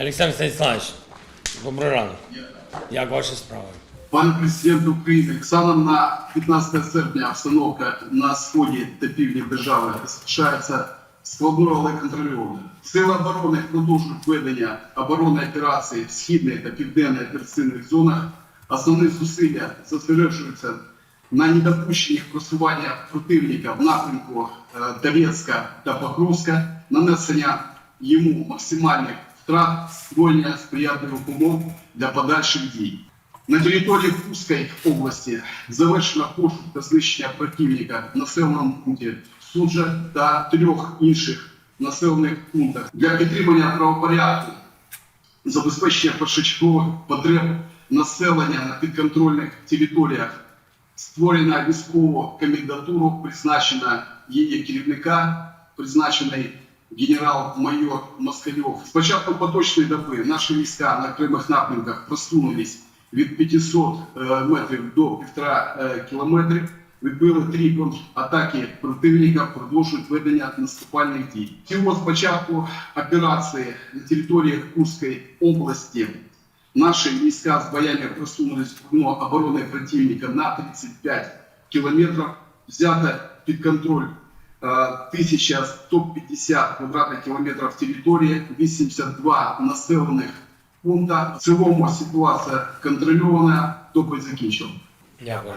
Олександр Станіславович, добрий ранок. Як ваші справи? Пане президент України, станом на 15 серпня обстановка на сході та півдні держави залишається складною, але контрольованою. Сили оборони продовжують ведення оборонної операції в східних та південних операційних зонах. Основні зусилля зосереджуються на недопущенні просування противника в напрямку е, Донецька та Покровська, нанесення йому максимальних втрат, створення сприятливих умов для подальших дій. На території Курської області завершено пошук та знищення противника в населеному пункті Суджа та трьох інших населених пунктах для підтримання правопорядку, забезпечення першочергових потреб населення на підконтрольних територіях, створена військову комендатуру, призначена її керівника, призначений генерал-майор Москальов. З початку поточної доби наші війська на окремих напрямках просунулись від 500 е, метрів до 1,5 е, кілометрів. Відбили три атаки противника, продовжують ведення наступальних дій. Всього з початку операції на території Курської області Наши войска с боями просунулись в окно обороны противника на 35 километров. Взято под контроль 1150 квадратных километров территории, 82 населених пункта. В цілому ситуація контрольована, доповідь закінчив. Дякую.